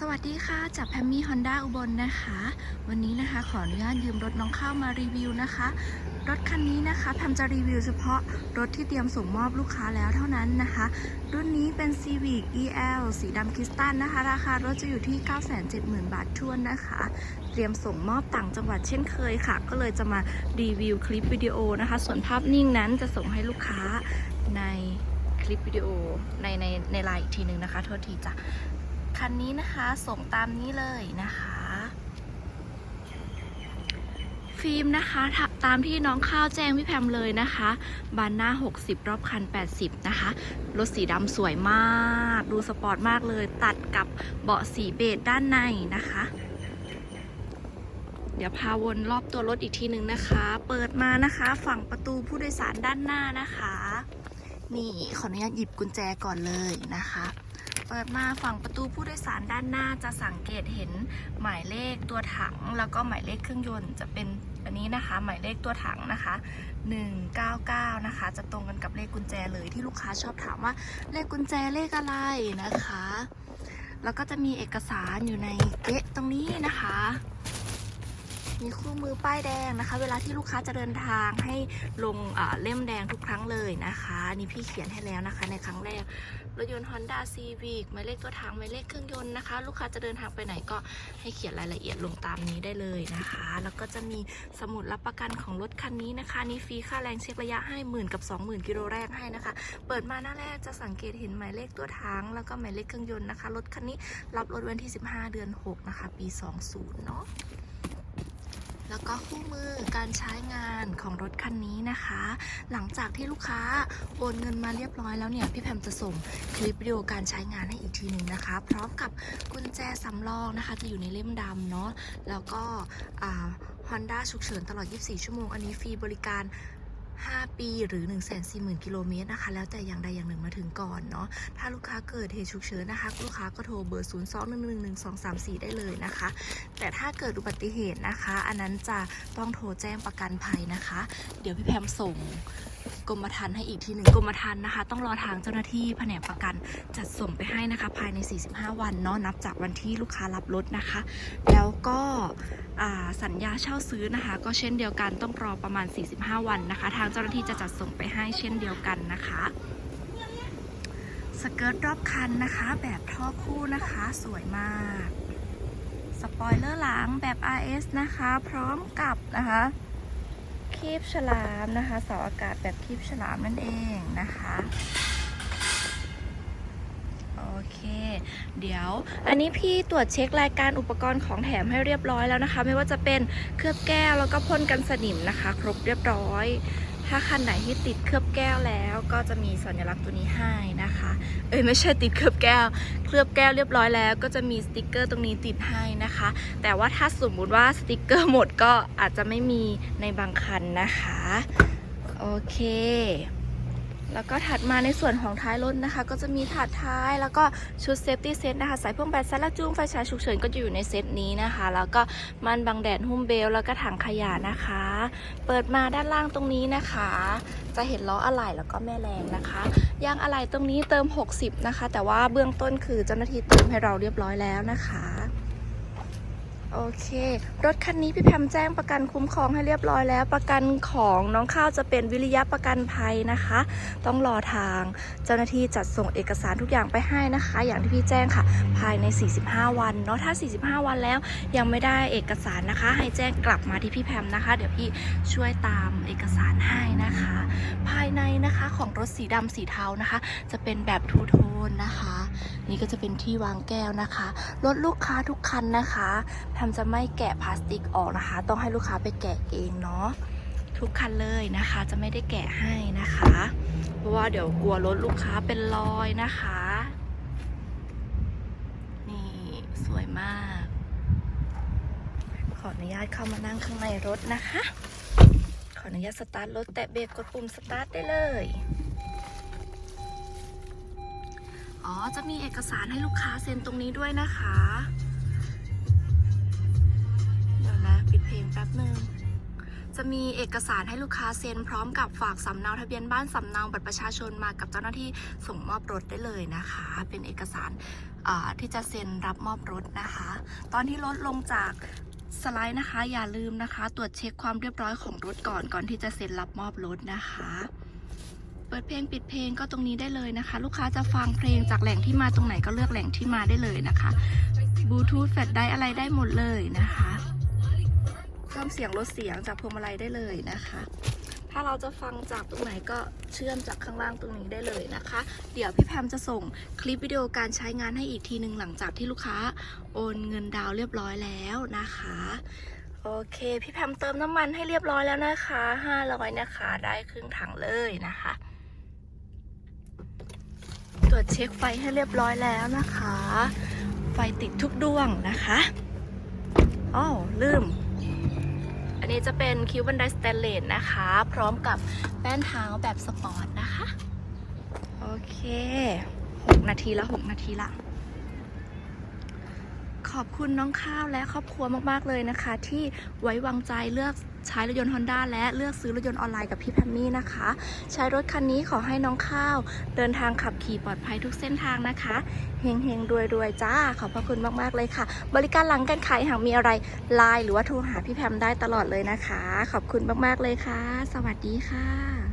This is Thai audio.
สวัสดีค่ะจากแพมมี่ฮอนด้าอุบลนะคะ วันนี้นะคะขออนุญาตยืมรถน้องข้าวมารีวิวนะคะ รถคันนี้นะคะแพมจะรีวิวเฉพาะรถที่เตรียมส่งมอบลูกค้าแล้วเท่านั้นนะคะ รุ่นนี้เป็น Civic EL สีดำคริสตัลนะคะ ราคารถจะอยู่ที่ 970,000 บาททวนนะคะ เตรียมส่งมอบต่างจังหวัดเช่นเคยค่ะ ก็เลยจะมารีวิวคลิปวิดีโอนะคะ ส่วนภาพนิ่งนั้นจะส่งให้ลูกค้าในคลิปวิดีโอในในในไลน์อีกทีหนึ่งนะคะ โทษทีจ้ะ คันนี้นะคะส่งตามนี้เลยนะคะ ฟิล์มนะคะตามที่น้องข้าวแจ้งพี่แพมเลยนะคะ บานหน้า 60 รอบคัน 80 นะคะ รถสีดำสวยมาก ดูสปอร์ตมากเลย ตัดกับเบาะสีเบจด้านในนะคะ เดี๋ยวพาวนรอบตัวรถอีกทีหนึ่งนะคะ เปิดมานะคะ ฝั่งประตูผู้โดยสารด้านหน้านะคะ นี่ขออนุญาตหยิบกุญแจก่อนเลยนะคะ ปิดมาฝั่งประตูผู้โดยสารด้านหน้าจะสังเกตเห็นหมายเลขตัวถัง แล้วก็หมายเลขเครื่องยนต์จะเป็นอันนี้นะคะ หมายเลขตัวถังนะคะ 199 นะคะ จะตรงกันกับเลขกุญแจเลยที่ลูกค้าชอบถามว่าเลขกุญแจเลขอะไรนะคะ แล้วก็จะมีเอกสารอยู่ในเก๊ะตรงนี้นะคะ มีคู่มือป้ายแดงนะคะ เวลาที่ลูกค้าจะเดินทางให้ลงเล่มแดงทุกครั้งเลยนะคะนี่พี่เขียนให้แล้วนะคะ ในครั้งแรกรถยนต์ Honda Civic หมายเลขตัวถังหมายเลขเครื่องยนต์นะคะ ลูกค้าจะเดินทางไปไหนก็ให้เขียนรายละเอียดลงตามนี้ได้เลยนะคะ แล้วก็จะมีสมุดรับประกันของรถคันนี้นะคะนี่ฟรีค่าแรงเช็คระยะให้หมื่นกับ 20,000กิโลแรกให้นะคะ เปิดมาหน้าแรกจะสังเกตเห็นหมายเลขตัวถังแล้วก็หมายเลขเครื่องยนต์นะคะรถคันนี้รับรถวันที่ 15 เดือน 6 นะคะ ปี 20 เนาะ แล้วก็คู่มือการใช้งานของรถคันนี้นะคะ หลังจากที่ลูกค้าโอนเงินมาเรียบร้อยแล้วเนี่ยพี่แพมจะส่งคลิปวิดีโอการใช้งานให้อีกทีหนึ่งนะคะ พร้อมกับกุญแจสำรองนะคะ จะอยู่ในเล่มดำเนาะแล้วก็ฮอนด้าฉุกเฉินตลอด 24 ชั่วโมง อันนี้ฟรีบริการ 5 ปีหรือ 1 4 0 0 0 0กิโลเมตรนะคะ แล้วแต่อย่างใดอย่างหนึ่งมาถึงก่อนเนาะ ถ้าลูกค้าเกิดเหตุฉุกเฉินนะคะ ลูกค้าก็โทรเบอร์ 0 2 1 1 1 2 3 4 ได้เลยนะคะ แต่ถ้าเกิดอุบัติเหตุนะคะ อันนั้นจะต้องโทรแจ้งประกันภัยนะคะ เดี๋ยวพี่แพมส่ง กรมธรรม์ให้อีกทีหนึ่งกรมธรรม์นะคะ ต้องรอทางเจ้าหน้าที่แผนกประกันจัดส่งไปให้นะคะ ภายใน 45 วันเนาะนับจากวันที่ลูกค้ารับรถนะคะ แล้วก็สัญญาเช่าซื้อนะคะ ก็เช่นเดียวกันต้องรอประมาณ 45 วันนะคะ ทางเจ้าหน้าที่จะจัดส่งไปให้เช่นเดียวกันนะคะสเกิร์ตรอบคันนะคะ แบบท่อคู่นะคะ สวยมาก สปอยเลอร์หลังแบบ RS นะคะ พร้อมกับนะคะ คีบฉลามนะคะเสาอากาศแบบคีบฉลามนั่นเองนะคะโอเค เดี๋ยว อันนี้พี่ตรวจเช็ครายการอุปกรณ์ของแถมให้เรียบร้อยแล้วนะคะ ไม่ว่าจะเป็นเคลือบแก้วแล้วก็พ่นกันสนิมนะคะ ครบเรียบร้อย ถ้าคันไหนที่ติดเคลือบแก้วแล้ว ก็จะมีสัญลักษณ์ตัวนี้ให้นะคะ อ้ยไม่ใช่ติดเคลือบแก้ว เคลือบแก้วเรียบร้อยแล้ว ก็จะมีสติกเกอร์ตรงนี้ติดให้นะคะ แต่ว่าถ้าสมมุติว่าสติกเกอร์หมดก็อาจจะไม่มีในบางคันนะคะ โอเค แล้วก็ถัดมาในส่วนของท้ายรถนะคะ ก็จะมีถาดท้ายแล้วก็ชุดเซฟตี้เซตนะคะสายพ่วงแบตสายลากจูงไฟฉายฉุกเฉินก็จะอยู่ในเซตนี้นะคะ แล้วก็มันบังแดดหุ้มเบลแล้วก็ถังขยะนะคะ เปิดมาด้านล่างตรงนี้นะคะ จะเห็นล้ออะไหล่แล้วก็แม่แรงนะคะยางอะไหล่ตรงนี้เติม 60 นะคะ แต่ว่าเบื้องต้นคือเจ้าหน้าที่เติมให้เราเรียบร้อยแล้วนะคะ โอเค รถคันนี้พี่แพมแจ้งประกันคุ้มครองให้เรียบร้อยแล้ว ประกันของน้องข้าวจะเป็นวิริยะประกันภัยนะคะ ต้องรอทางเจ้าหน้าที่จัดส่งเอกสารทุกอย่างไปให้นะคะ อย่างที่พี่แจ้งค่ะ ภายใน 45 วันเนาะถ้า 45 วันแล้วยังไม่ได้เอกสารนะคะ ให้แจ้งกลับมาที่พี่แพมนะคะ เดี๋ยวพี่ช่วยตามเอกสารให้นะคะ ภายในนะคะของรถสีดำสีเทานะคะ จะเป็นแบบทูโทนนะคะ นี่ก็จะเป็นที่วางแก้วนะคะ รถลูกค้าทุกคันนะคะแพมจะไม่แกะพลาสติกออกนะคะ ต้องให้ลูกค้าไปแกะเองเนาะทุกคันเลยนะคะ จะไม่ได้แกะให้นะคะ เพราะว่าเดี๋ยวกลัวรถลูกค้าเป็นรอยนะคะ นี่สวยมาก ขออนุญาตเข้ามานั่งข้างในรถนะคะ ขออนุญาตสตาร์ทรถแตะเบรกกดปุ่มสตาร์ทได้เลย อ๋อ จะมีเอกสารให้ลูกค้าเซ็นตรงนี้ด้วยนะคะ เดี๋ยวนะปิดเพลงแป๊บหนึ่งจะมีเอกสารให้ลูกค้าเซ็นพร้อมกับฝากสำเนาทะเบียนบ้านสำเนาบัตรประชาชนมากับเจ้าหน้าที่ส่งมอบรถได้เลยนะคะ เป็นเอกสารที่จะเซ็นรับมอบรถนะคะ ตอนที่รถลงจากสไลด์นะคะ อย่าลืมนะคะ ตรวจเช็คความเรียบร้อยของรถก่อนก่อนที่จะเซ็นรับมอบรถนะคะ ปิดเพลงปิดเพลงก็ตรงนี้ได้เลยนะคะ ลูกค้าจะฟังเพลงจากแหล่งที่มาตรงไหนก็เลือกแหล่งที่มาได้เลยนะคะบลูทูธแฟลชได้อะไรได้หมดเลยนะคะเพิ่มเสียงลดเสียงจากพวงมาลัยได้เลยนะคะ ถ้าเราจะฟังจากตรงไหนก็เชื่อมจากข้างล่างตรงนี้ได้เลยนะคะ เดี๋ยวพี่แพมจะส่งคลิปวิดีโอการใช้งานให้อีกทีหนึ่งหลังจากที่ลูกค้าโอนเงินดาวน์เรียบร้อยแล้วนะคะโอเค พี่แพมเติมน้ำมันให้เรียบร้อยแล้วนะคะ 500 นะคะ ได้ครึ่งถังเลยนะคะ ตรวจเช็คไฟให้เรียบร้อยแล้วนะคะ ไฟติดทุกดวงนะคะอ้อลืม อันนี้จะเป็นคิวบันไดสแตนเลสนะคะ พร้อมกับแป้นเท้าแบบสปอร์ตนะคะ โอเค 6 นาทีละ 6 นาทีละ ขอบคุณน้องข้าวและครอบครัวมากๆเลยนะคะ ที่ไว้วางใจเลือกใช้รถยนต์ Honda และเลือกซื้อรถยนต์ออนไลน์กับพี่แพมมี่นะคะ ใช้รถคันนี้ขอให้น้องข้าว เดินทางขับขี่ปลอดภัยทุกเส้นทางนะคะเฮงเฮงรวยรวยๆจ้า ขอบพระคุณมากๆเลยค่ะ บริการหลังการขายหากมีอะไรไลน์หรือว่าโทรหาพี่แพมได้ตลอดเลยนะคะ ขอบคุณมากๆเลยค่ะ สวัสดีค่ะ